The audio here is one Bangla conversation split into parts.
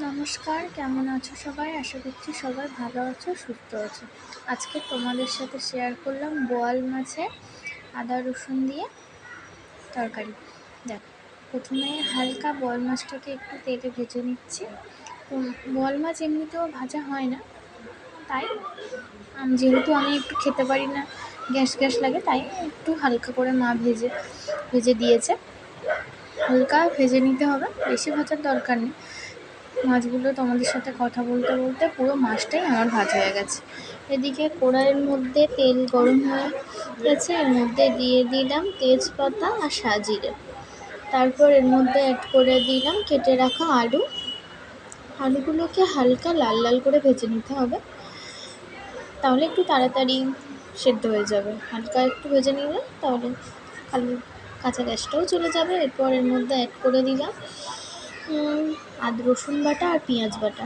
নমস্কার, কেমন আছো সবাই? আশা করছি সবাই ভালো আছো, সুস্থ আছো। আজকে তোমাদের সাথে শেয়ার করলাম বোয়াল মাছে আদা রসুন দিয়ে তরকারি। দেখ, প্রথমে হালকা বোয়াল মাছটাকে একটু তেলে ভেজে নিচ্ছি। বোয়াল মাছ এমনিতেও ভাজা হয় না, তাই যেহেতু আমি একটু খেতে পারি না, গ্যাস গ্যাস লাগে, তাই একটু হালকা করে মা ভেজে ভেজে দিয়েছে। হালকা ভেজে নিতে হবে, বেশি ভাজার দরকার নেই। মাছগুলো তোমাদের সাথে কথা বলতে বলতে পুরো মাছটাই আমার ভাজা হয়ে গেছে। এদিকে কড়াইয়ের মধ্যে তেল গরম হয়ে গেছে, এর মধ্যে দিয়ে দিলাম তেজপাতা আর সাজিরে। তারপর এর মধ্যে অ্যাড করে দিলাম কেটে রাখা আলু। আলুগুলোকে হালকা লাল লাল করে ভেজে নিতে হবে। তাহলে একটু তাড়াতাড়ি সেদ্ধ হয়ে যাবে। হালকা একটু ভেজে নিলে তাহলে আলু কাঁচা গ্যাসটাও চলে যাবে। এরপর এর মধ্যে অ্যাড করে দিলাম আদ রসুন বাটা আর পেঁয়াজ বাটা।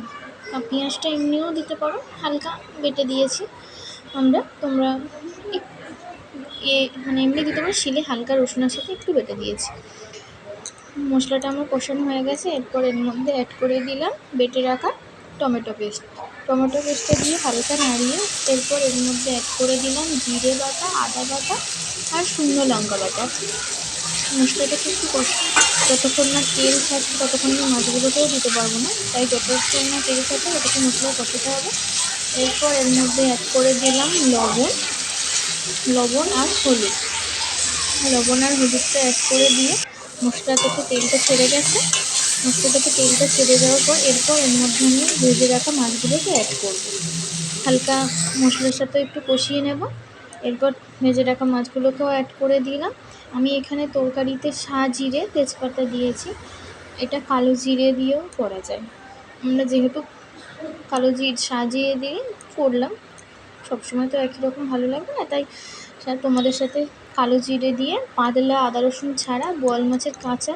পেঁয়াজটা এমনিও দিতে পারো, হালকা বেটে দিয়েছি আমরা। তোমরা এ মানে এমনি দিতে পারো, শিলে হালকা রসুনের সাথে একটু বেটে দিয়েছি। মশলাটা আমার কষানো হয়ে গেছে, এরপর এর মধ্যে অ্যাড করে দিলাম বেটে রাখা টমেটো পেস্ট টমেটো পেস্টটা দিয়ে হালকা নাড়িয়ে এরপর এর মধ্যে অ্যাড করে দিলাম জিরে বাটা, আদা বাটা আর শুকনো লঙ্কা বাটা। মশলাটাকে একটু কষ যতক্ষণ না তেল থাকছে ততক্ষণ না মাছগুলোকেও দিতে পারব না। তাই যতক্ষণ না তেল থাকে ততক্ষণ মশলা কষাতে হবে। এরপর এর মধ্যে অ্যাড করে দিলাম লবণ। লবণ আর হলুদ। লবণ আর হলুদটা অ্যাড করে দিয়ে মশলা থেকে তেলটা ছেড়ে গেছে। মশলা থেকে তেলটা ছেড়ে যাওয়ার পর এরপর এর মধ্যে আমি ভেজে রাখা মাছগুলোকে অ্যাড করব। হালকা মশলার সাথে একটু কষিয়ে নেব। এরপর ভেজে রাখা মাছগুলোকেও অ্যাড করে দিলাম। আমি এখানে তরকারিতে জিরে, তেজপাতা দিয়েছি। এটা কালো জিরে দিয়েও করা যায়। আমরা যেহেতু কালো জিরে সাজিয়ে দিয়ে করলাম, সবসময় তো একই রকম ভালো লাগবে না, তাই তোমাদের সাথে কালো জিরে দিয়ে পাতলা আদা রসুন ছাড়া বোয়াল মাছের কাঁচা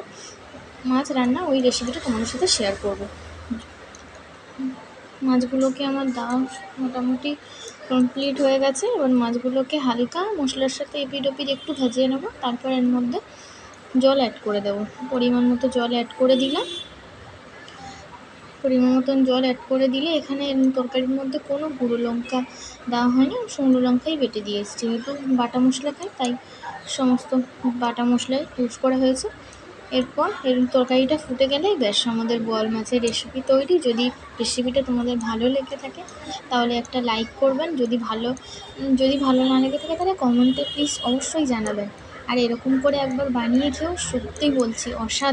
মাছ রান্না ওই রেসিপিটা তোমাদের সাথে শেয়ার করব। মাছগুলোকে আমার দাও মোটামুটি কমপ্লিট হয়ে গেছে। এবার মাছগুলোকে হালকা মশলার সাথে এপিড ওপিড একটু ভাজিয়ে নেব। তারপর এর মধ্যে জল অ্যাড করে দেবো। পরিমাণ মতো জল অ্যাড করে দিলাম। পরিমাণ মতন জল অ্যাড করে দিলে এখানে তরকারির মধ্যে কোনো গুঁড়ো লঙ্কা দেওয়া হয়নি। শুকনো লঙ্কাই বেটে দিয়েছি যেহেতু বাটা মশলা খাই, তাই সমস্ত বাটা মশলাই ইউজ করা হয়েছে। এরপর এর তরকারিটা ফুটে গেলেই ব্যাস, আমাদের বোয়াল মাছের রেসিপি তৈরি। যদি রেসিপিটা তোমাদের ভালো লেগে থাকে, তাহলে একটা লাইক করবেন। যদি ভালো যদি ভালো না লেগে থাকে, তাহলে কমেন্টে প্লিজ অবশ্যই জানাবেন। আর এরকম করে একবার বানিয়ে খেয়েও সত্যি বলছি, অসাধারণ